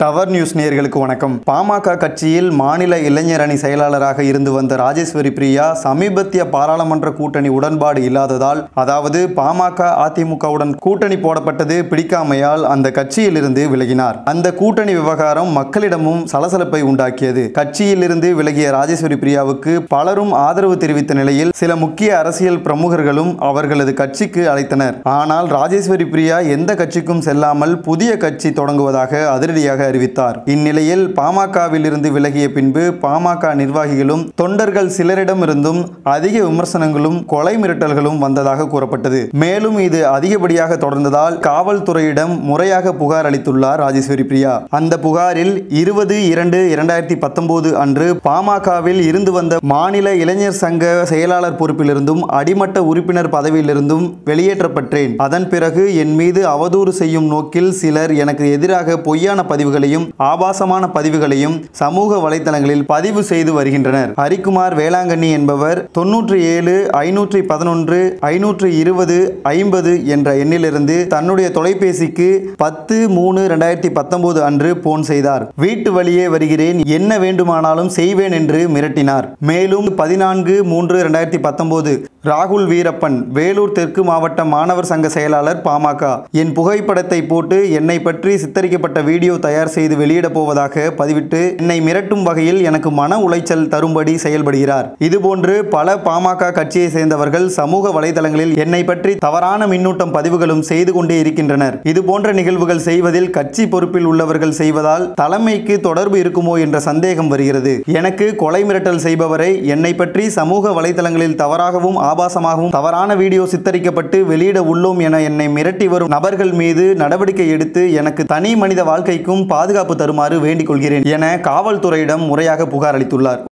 Tower news நேயர்களுக்கு வணக்கம். பாமக கட்சியில் மாநில இளைஞர் அணி செயலாளராக இருந்து வந்த ராஜேஸ்வரி பிரியா சமீபத்திய பாராளுமன்ற கூட்டணி உடன்பாடு இல்லாததால் அதாவது பாமக அதிமுகவுடன் கூட்டணி போடப்பட்டது பிடிக்காமையால் அந்த கட்சியிலிருந்து விலகினார். அந்த கூட்டணி விவகாரம் மக்களிடமும் சலசலப்பை உண்டாக்கியது. கட்சியிலிருந்து விலகிய ராஜேஸ்வரி பிரியாவுக்கு பலரும் ஆதரவு தெரிவித்த நிலையில் சில முக்கிய அரசியல் பிரமுகர்களும் அவர்களது கட்சிக்கு அழைத்தனர். ஆனால் ராஜேஸ்வரி பிரியா எந்த கட்சிக்கும் செல்லாமல் புதிய கட்சி தொடங்குவதாக அதிரடியாக அறிவித்தார். இந்நிலையில் பாமகவில் இருந்து விலகிய பின்பு பாமக நிர்வாகிகளும் தொண்டர்கள் சிலரிடமிருந்தும் அதிக விமர்சனங்களும் கொலை மிரட்டல்களும் வந்ததாக கூறப்பட்டது. மேலும் இது அதிகப்படியாக தொடர்ந்ததால் காவல்துறையிடம் முறையாக புகார் அளித்துள்ளார் ராஜேஸ்வரி பிரியா. அந்த புகாரில் இருபது இரண்டு இரண்டாயிரத்தி பத்தொன்பது அன்று பாமகவில் இருந்து வந்த மாநில இளைஞர் சங்க செயலாளர் பொறுப்பிலிருந்தும் அடிமட்ட உறுப்பினர் பதவியிலிருந்தும் வெளியேற்றப்பட்டேன் அதன் பிறகு என் மீது அவதூறு செய்யும் நோக்கில் சிலர் எனக்கு எதிராக பொய்யான பதிவுகள் பதிவுகளையும் ஆபாசமான பதிவுகளையும் சமூக வலைதளங்களில் பதிவு செய்து வருகின்றனர். ஹரிக்குமார் வேளாங்கண்ணி என்பவர் தொன்னூற்றி ஏழு ஐநூற்றி பதினொன்று ஐநூற்றி இருபது ஐம்பது என்ற எண்ணிலிருந்து தன்னுடைய தொலைபேசிக்கு பத்து மூணு ரெண்டாயிரத்தி பத்தொன்பது அன்று போன் செய்தார். வீட்டு வழியே வருகிறேன் என்ன வேண்டுமானாலும் செய்வேன் என்று மிரட்டினார். மேலும் பதினான்கு மூன்று ரெண்டாயிரத்தி பத்தொன்பது ராகுல் வீரப்பன் வேலூர் தெற்கு மாவட்ட மாணவர் சங்க செயலாளர் பாமக என் புகைப்படத்தை போட்டு என்னை பற்றி சித்தரிக்கப்பட்ட வீடியோ தயார் செய்து வெளியிடப் போவதாக பதிவிட்டு என்னை மிரட்டும் வகையில் எனக்கு மன உளைச்சல் தரும்படி செயல்படுகிறார். இதுபோன்று பல பாமக கட்சியை சேர்ந்தவர்கள் சமூக வலைதளங்களில் என்னை பற்றி தவறான மின்னூட்டம் பதிவுகளும் செய்து கொண்டே இருக்கின்றனர். இது போன்ற நிகழ்வுகள் செய்வதில் கட்சி பொறுப்பில் உள்ளவர்கள் செய்வதால் தலைமைக்கு தொடர்பு இருக்குமோ என்ற சந்தேகம் வருகிறது. எனக்கு கொலை மிரட்டல் செய்பவரை என்னை பற்றி சமூக வலைதளங்களில் தவறாகவும் ஆபாசமாகவும் தவறான வீடியோ சித்தரிக்கப்பட்டு வெளியிட உள்ளோம் என என்னை மிரட்டி வரும் நபர்கள் மீது நடவடிக்கை எடுத்து எனக்கு தனி மனித வாழ்க்கைக்கும் பாதுகாப்பு தருமாறு வேண்டிக் கொள்கிறேன் என காவல்துறையிடம் முறையாக புகார் அளித்துள்ளார்.